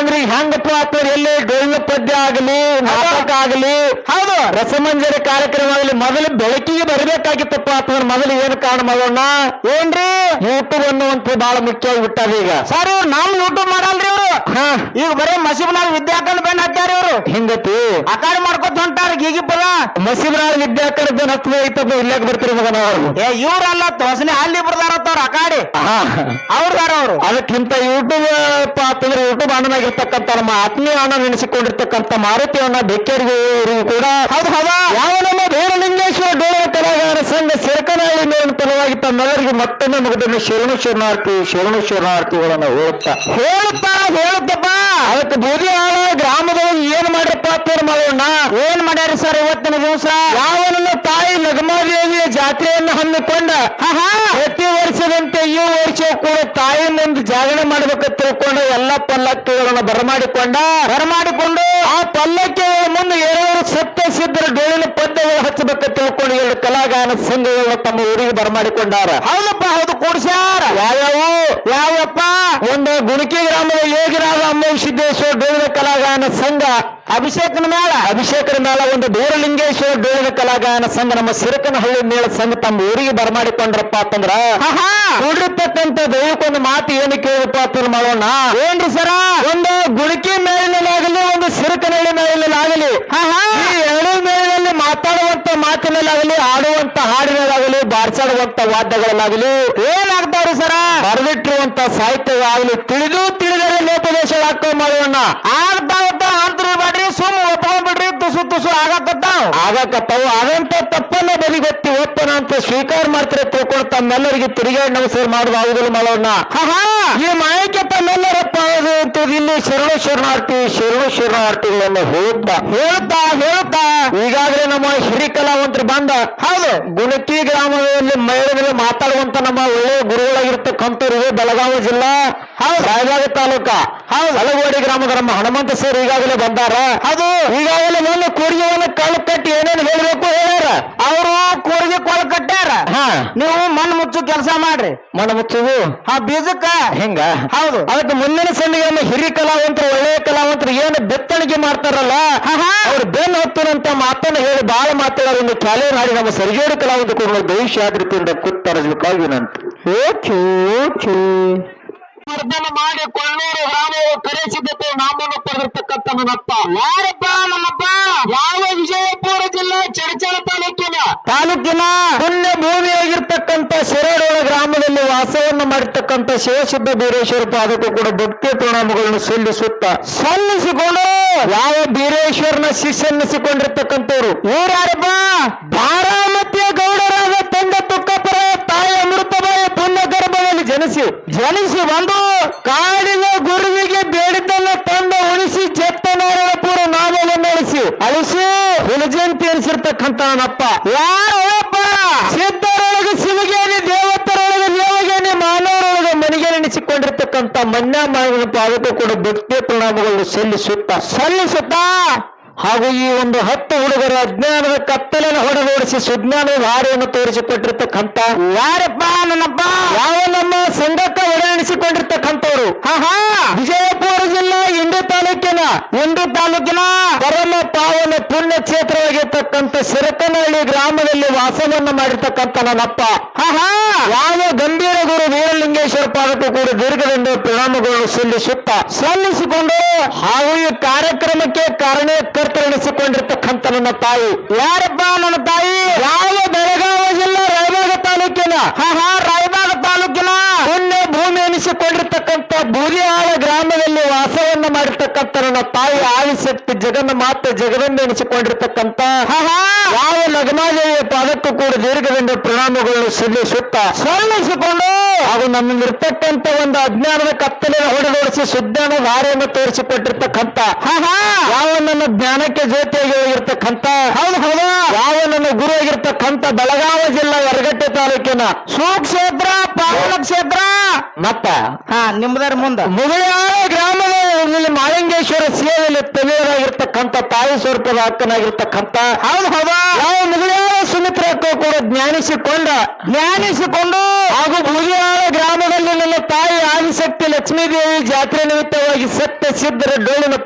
ಅಂತಂದ್ರೆ ಹೆಂಗಪ್ಪ ಆಗ್ತಾರೆ ಎಲ್ಲಿ? ಡೊಳ್ಳು ಪದ್ಯ ಆಗಲಿ ನಾಟಕ ಆಗಲಿ ಹೌದು. ರಸಮಂಜರಿ ಕಾರ್ಯಕ್ರಮ ಆಗಲಿ ಮೊದಲು ಬೆಳಕಿಗೆ ಬರಬೇಕಾಗಿತ್ತಪ್ಪ ಅಂತಂದ್ರೆ ಮೊದಲು ಏನು ಕಾರಣ ಮಾಡೋಣ? ಏನ್ರಿ? ಯೂಟ್ಯೂಬ್ ಅನ್ನುವಂತ ಬಹಳ ಮುಖ್ಯವಾಗಿ ಬಿಟ್ಟಾರ ಈಗ. ಸರ್ ಇವ್ರು ನಮ್ ಯೂಟ್ಯೂಬ್ ಮಾಡಲ್ರಿ ಇವ್ರು. ಹಾ. ಈಗ ಬರೀ ಮಸೀಬ್ನಾಗ ವಿದ್ಯಾಕಂಡ್ ಬೆನ್ ಹತ್ತಾರ ಇವ್ರು. ಹಿಂಗತಿ? ಆ ಕಡೆ ಮಾಡ್ಕೊತ ಹೊಂಟಾರ ಗೀಗಿ ಪದ ವಿದ್ಯಾಕಂಡ ಬೆನ್ ಹತ್ತು ಐತಪ್ಪ ಇಲ್ಲಕ್ಕೆ ಬರ್ತೀರಿ ಮಗನ ಅವರು? ಏ ಇವ್ರಲ್ಲ ಹೊಸನೆ ಅಲ್ಲಿ ಬರ್ದಾರತ್ತವ್ರ ಅಕಾಡಿ ಅವ್ರದಾರ ಅವ್ರು. ಅದಕ್ಕಿಂತ ಯೂಟ್ಯೂಬ್ ಅಂತಂದ್ರೆ ಯೂಟ್ಯೂಬ್ ಅಣ್ಣನಾಗಿರ್ತಕ್ಕಂಥ ನಮ್ಮ ಆತ್ಮೀಯ ಅಣ್ಣ ನೆನೆಸಿಕೊಂಡಿರ್ತಕ್ಕಂಥ ಮಾರುತಿ ಅಣ್ಣ ಬೆಕ್ಕರಿಗೆ ಕೂಡ ಹೌದು ಹೌದಾ. ಯಾವ ನಮ್ಮ ಧೀರಲಿಂಗೇಶ್ವರ ಡೋಳ ಕಲಾಗಾರ ಸಂಘ ಸಿರಕನಹಳ್ಳಿ ಮೇಲಿನ ಪರವಾಗಿ ತಮ್ಮೆಲ್ಲರಿಗೂ ಮತ್ತೊಮ್ಮೆ ಮುಗಿದನ್ನು ಶರಣು ಶರಣಾರ್ಥಿ ಶರಣು ಶರಣಾರ್ಥಿಗಳನ್ನ ಹೇಳುತ್ತಾ. ಹೇಳುತ್ತಾ ಹೇಳುತ್ತಪ್ಪ. ಅದಕ್ಕೆ ಬೂದಿ ಗ್ರಾಮದೊಳಗೆ ಏನ್ ಮಾಡ್ರಪ್ಪ ಅಂತ ಮಾಡೋಣ ಏನ್ ಮಾಡ್ಯಾರ ಸರ್ ಇವತ್ತಿನ ದಿವಸ? ಯಾವ ತಾಯಿ ಲಗ್ಮಾದೇವಿಯ ಜಾತ್ರೆಯನ್ನು ಹಮ್ಮಿಕೊಂಡ ಪ್ರತಿ ವರ್ಷದಂತೆ ಈ ವರ್ಷ ಕೂಡ ತಾಯಿ ಮುಂದೆ ಜಾಗರಣೆ ಮಾಡ್ಬೇಕಂತ ತಿಳ್ಕೊಂಡು ಎಲ್ಲ ಪಲ್ಲಕ್ಕಿಗಳನ್ನು ಬರಮಾಡಿಕೊಂಡ. ಬರಮಾಡಿಕೊಂಡು ಆ ಪಲ್ಲಕ್ಕಿ ಮುಂದೆ ಏನಾದ್ರು ಸತ್ಯ ಸಿದ್ಧರ ಡೋಳಿನ ಪದ್ಯಗಳು ಹಚ್ಚಬೇಕಂತ ತಿಳ್ಕೊಂಡು ಎರಡು ಕಲಾಗಾನ ಸಂಘಗಳು ತಮ್ಮ ಊರಿಗೆ ಬರಮಾಡಿಕೊಂಡಾರ. ಹೌದಪ್ಪ ಹೌದು ಕೂಡ್ಸ್ಯಾರ. ಯಾವ್ಯಾವು? ಯಾವಪ್ಪ ಒಂದು ಗುಣಕಿ ಗ್ರಾಮದ ಯೋಗಿರಾಜ ಅಮ್ಮ ಸಿದ್ದೇಶ್ವರ ಡೋಳಿನ ಕಲಾಗಾನ ಸಂಘ. ಅಭಿಷೇಕನ ಮೇಳ. ಅಭಿಷೇಕನ ಮೇಳ ಒಂದು ದೂರಲಿಂಗೇಶ್ವರ ಡೋಳಿನ ಕಲಾಗಾನ ಸಂಘ ನಮ್ಮ ಸಿರಕನಹಳ್ಳಿ ಮೇಳ ಸಂಘ ತಮ್ಮ ಊರಿಗೆ ಬರಮಾಡಿಕೊಂಡ್ರಪ್ಪ ಅಂತಂದ್ರ ಕೂಡಿರ್ತಕ್ಕಂತ ದೈವಕ್ಕೊಂದು ಮಾತು ಏನು ಕೇಳಪ್ಪ ಅಂತ ಮಾಡೋಣ. ಏನ್ರಿ ಸರ? ಒಂದು ಗುಳಿಕೆ ಮೇಲಿನಲ್ಲಾಗಲಿ ಒಂದು ಸಿರಕನಹಳ್ಳಿ ಮೇಲಿನಲ್ಲಾಗಲಿ ಎರಡು ಮೇಲಿನಲ್ಲಿ ಮಾತಾಡುವಂತ ಮಾತಿನಲ್ಲಾಗಲಿ ಆಡುವಂತ ಹಾಡಿನಲ್ಲಾಗಲಿ ಬಾರ್ಸಾಡುವಂತ ವಾದ್ಯಗಳಲ್ಲಾಗಲಿ ಏನಾಗ್ತಾವ್ರಿ ಸರ? ಬರೆದಿಟ್ಟಿರುವಂತ ಸಾಹಿತ್ಯವಾಗಲಿ ತಿಳಿದು ತಿಳಿದರೆ ಲೋಪದೇಶಗಳಾಗ್ತಾವ ಮಾಡೋಣ. ಆಗ್ತಾವತ್ತ ಅಂತ್ರಿ ಮಾಡ್ರಿ ಸುಮ್ ಒಪ್ಕೊಂಡ್ಬಿಡ್ರಿ ತುಸು ತುಸು ಆಗತ್ತಾವ್ ಆಗಕತ್ತವು. ಆದಂತ ತಪ್ಪನ್ನ ಬದಿಗೊತ್ತಿ ಒಪ್ಪನ ಅಂತ ಸ್ವೀಕಾರ ಮಾಡ್ತಾರೆ ತಿಳ್ಕೊಂಡು ತಮ್ಮೆಲ್ಲರಿಗೆ ತಿರುಗಾಡಿ ನಮಸ್ಕಾರ ಮಾಡುದು ಆಗುದಿಲ್ಲ ಮಾಡೋಣ ಈ ಮಾಯಕ್ಕೆ ತಮ್ಮೆಲ್ಲರಪ್ಪ ಅದು ಅಂತ ಇಲ್ಲಿ ಶರಣ ಶರಣಾರ್ಥಿ ಶರಣ ಶರಣಾರ್ಥಿಗಳನ್ನು ಹೇಳ್ತಾ ಹೇಳ್ತಾ ಹೇಳ್ತಾ ಈಗಾಗಲೇ ನಮ್ಮ ಹಿರಿ ಕಲಾವಂತರು ಬಂದ ಹೌದು ಗುಣಕಿ ಗ್ರಾಮದಲ್ಲಿ ಮಹಿಳೆಯರಲ್ಲಿ ಮಾತಾಡುವಂತ ನಮ್ಮ ಒಳ್ಳೆಯ ಗುರುಗಳಾಗಿರ್ತಕ್ಕಂಥವ್ರು ಬೆಳಗಾವಿ ಜಿಲ್ಲಾ ಹೌದು. ರಾಯಬಾಗ ತಾಲೂಕ ಹೌದು. ಹಲಗುವಾಡಿ ಗ್ರಾಮದ ನಮ್ಮ ಹನುಮಂತ ಸರ್ ಈಗಾಗಲೇ ಬಂದಾರ. ಅದು ಈಗಾಗಲೇ ಮೊನ್ನೆ ಕೂರ್ಗಿಯನ್ನು ಕಾಲು ಕಟ್ಟಿ ಏನೇನು ಹೇಳಬೇಕು ಹೇಳ್ಯಾರ. ಅವರು ಕೂರಿಗೆ ಕೊಳ ಕಟ್ಟ್ಯಾರ ಹಾ ನೀವು ಮಣ್ಣು ಮುಚ್ಚು ಕೆಲಸ ಮಾಡ್ರಿ. ಮಣ್ಣು ಮುಚ್ಚುದು? ಆ ಬೀಜಕ್ಕ. ಹಿಂಗ? ಹೌದು. ಅದಕ್ಕೆ ಮುಂದಿನ ನಮ್ಮ ಹಿರಿ ಕಲಾವಂತರು ಒಳ್ಳೆಯ ಕಲಾವಂತರು ಏನು ಬೆತ್ತಣಿಗೆ ಮಾಡ್ತಾರಲ್ಲ ಅವ್ರು ಬೆನ್ನು ಹತ್ತುನಂತ ಮಾತನ್ನ ಹೇಳಿ ಬಾಳ ಮಾತಾಡೋ ಒಂದು ಕ್ಯಾಲೆ ನಾಡಿ ನಮ್ಮ ಸರಿಜೋಡಿ ಕಲಾವಂತ ಕೂಡ ಭವಿಷ್ಯ ಆದ್ರಿಂದ ಕುತ್ತರಸ್ಬೇಕಾಗಿ ವಿನಂತಿ ಮರ್ದನ ಮಾಡಿ ಕೊಳ್ಳೂರು ಗ್ರಾಮವು ಕರೆಸಿದ್ದಕ್ಕೆ ನಾಮವನ್ನು ಪಡೆದಿರ್ತಕ್ಕಂಥ ನನ್ನಪ್ಪ. ಯಾರಪ್ಪ ನಮ್ಮಪ್ಪ ಯಾವ ವಿಜಯಪುರ ಜಿಲ್ಲೆ ಚಡಚಣ ತಾಲೂಕಿನ? ತಾಲೂಕಿನ ಪುಣ್ಯ ಭೂಮಿಯಾಗಿರ್ತಕ್ಕಂಥ ಶಿರಡೋಳ ಗ್ರಾಮದಲ್ಲಿ ವಾಸವನ್ನು ಮಾಡಿರ್ತಕ್ಕಂಥ ಶಿವಸಿದ್ಧ ಬೀರೇಶ್ವರ ಪಾದಕ್ಕೂ ಕೂಡ ಭಕ್ತಿ ಪ್ರಣಾಮಗಳನ್ನು ಸಲ್ಲಿಸುತ್ತ ಸಲ್ಲಿಸಿಕೊಂಡು ಯಾವ ಬೀರೇಶ್ವರನ ಶಿಷ್ಯನ್ನಿಸಿಕೊಂಡಿರ್ತಕ್ಕಂಥವ್ರು ಊರಾರಪ್ಪ ಬಾರಾಮತಿಯ ಗೌಡರಾದ ತಂದ ತುಕ್ಕಪರ ತಾಯಿ ಅಮೃತಬಾಯಿ ಪುಣ್ಯ ಗರ್ಭದಲ್ಲಿ ಜನಿಸಿ. ಜನಿಸಿ ಬಂದು ಕಾಡಿನ ಗುರುವಿಗೆ ಬೇಡಿದ್ದನ್ನು ತಂದ ಉಳಿಸಿ ಜತ್ತನಾರಾಯಣಪುರ ನಾಮವನ್ನು ಅಳಿಸಿ ಅಳಿಸಿ ಹುಲಜಂತಿ ಅನಿಸಿರ್ತಕ್ಕಂಥ ನಪ್ಪ ಯಾರಪ್ಪ? ಸಿದ್ಧರೊಳಗೆ ಶಿವಗೇನಿ ನೆನೆಸಿಕೊಂಡಿರ್ತಕ್ಕಂಥ ಮನ್ಯ ಮಾಡಿದಂತ ಅದಕ್ಕೂ ಕೂಡ ಭಕ್ತಿ ಪ್ರಣಾಮಗಳನ್ನು ಸಲ್ಲಿಸುತ್ತಾ ಸಲ್ಲಿಸುತ್ತಾ? ಹಾಗೂ ಈ ಒಂದು ಹತ್ತು ಹುಡುಗರ ಅಜ್ಞಾನದ ಕತ್ತಲನ್ನು ಹೊಡೆದೋಡಿಸಿ ಸುಜ್ಞಾನದ ಹಾರಿಯನ್ನು ತೋರಿಸಿಕೊಟ್ಟಿರ್ತಕ್ಕಂಥ ಯಾರಪ್ಪ ನನ್ನಪ್ಪ? ಯಾವ ನಮ್ಮ ಸಂಘಕ್ಕೆ ಹಾ ವಿಜಯಪುರ ಜಿಲ್ಲಾ ಇಂಡಿ ತಾಲೂಕಿನ ಇಂಡಿ ತಾಲೂಕಿನ ಪರಮ ಪಾವನ ಪುಣ್ಯ ಕ್ಷೇತ್ರವಾಗಿರ್ತಕ್ಕಂಥ ಸಿರಕನಹಳ್ಳಿ ಗ್ರಾಮದಲ್ಲಿ ವಾಸವನ್ನ ಮಾಡಿರ್ತಕ್ಕಂಥ ನನ್ನಪ್ಪ. ಯಾವ ಗಂಭೀರ ಗುರು ವೀರಲಿಂಗೇಶ್ವರ ಪಾದಕ್ಕೂ ಕೂಡ ದೀರ್ಘದಿಂದ ಪ್ರಣಾಮಗಳನ್ನು ಸಲ್ಲಿಸುತ್ತ ಸಲ್ಲಿಸಿಕೊಂಡು ಹಾಗೂ ಈ ಕಾರ್ಯಕ್ರಮಕ್ಕೆ ಕಾರಣಕರ್ತರೆನಿಸಿಕೊಂಡಿರ್ತಕ್ಕಂಥ ನನ್ನ ತಾಯಿ. ಯಾರಪ್ಪ ನನ್ನ ತಾಯಿ? ಯಾವ ಬೆಳಗಾವಿ ಜಿಲ್ಲಾ ರಾಯಬಾಗ ತಾಲೂಕಿನ? ರಾಯಬಾಗ ತಾಲೂಕಿನ? ಪುಣ್ಯ ಭೂಮಿ ಎನಿಸಿಕೊಂಡಿರ್ತಕ್ಕಂಥ ಬೂದಿಹಾಳ ಗ್ರಾಮದಲ್ಲಿ ವಾಸವನ್ನ ಮಾಡಿರ್ತಕ್ಕಂಥ ನನ್ನ ತಾಯಿ ಆದಿಶಕ್ತಿ ಜಗನ್ನ ಮಾತೆ ಜಗದಂಬ ಎನಿಸಿಕೊಂಡಿರ್ತಕ್ಕಂಥ ಯಾವ ಲಗ್ನಾದೇವಿಯ ಪಾದಕ್ಕೂ ಕೂಡ ದೀರ್ಘದಿಂದ ಪ್ರಣಾಮಗಳನ್ನು ಸಲ್ಲಿಸುತ್ತ ಸಲ್ಲಿಸಿಕೊಂಡು. ಹಾಗೂ ನಿರ್ತಕ್ಕಂತ ಒಂದು ಅಜ್ಞಾನದ ಕತ್ತಲೆಯ ಹೊಡೆದೋಡಿಸಿ ಸುಜ್ಞಾನ ದಾರಿಯನ್ನು ತೋರಿಸಿಕೊಟ್ಟಿರ್ತಕ್ಕಂಥ ಯಾವ ನನ್ನ ಜ್ಞಾನಕ್ಕೆ ಜ್ಯೋತಿಯಾಗಿ ಹೋಗಿರ್ತಕ್ಕಂಥ ಹೌದು ಹೌದು. ಯಾವ ನನ್ನ ಗುರು ಆಗಿರ್ತಕ್ಕಂಥ ಬೆಳಗಾವಿ ಜಿಲ್ಲಾ ಯರಗಟ್ಟೆ ತಾಲೂಕಿನ ಸುಕ್ಷೇತ್ರ ಪಾವನ ಕ್ಷೇತ್ರ. ಮತ್ತ? ಹಾ ನಿಮ್ದಾರ ಮುಂದ. ಮುಗಳಾಳ ಗ್ರಾಮದ ಇಲ್ಲಿ ಮಾಳಿಂಗೇಶ್ವರ ಸೇವೆಯಲ್ಲಿ ತಲೆಯರಾಗಿರ್ತಕ್ಕಂಥ ತಾಯಿ ಸ್ವರೂಪದ ಅಕ್ಕನಾಗಿರ್ತಕ್ಕಂಥ ಹೌದು ಹೌದಾ. ಯಾವ ಮುಗಿಯಾಳ ಸುಮಿತ್ರ ಕೂಡ ಜ್ಞಾನಿಸಿಕೊಂಡ ಜ್ಞಾನಿಸಿಕೊಂಡು ಹಾಗೂ ಮುಗಿಯಾಳ ಗ್ರಾಮದಲ್ಲಿ ನನ್ನ ತಾಯಿ ಆದಿಶಕ್ತಿ ಲಕ್ಷ್ಮೀದೇವಿ ಜಾತ್ರೆ ನಿಮಿತ್ತವಾಗಿ ಸತ್ಯ ಸಿದ್ಧರ ಡೊಳ್ಳಿನ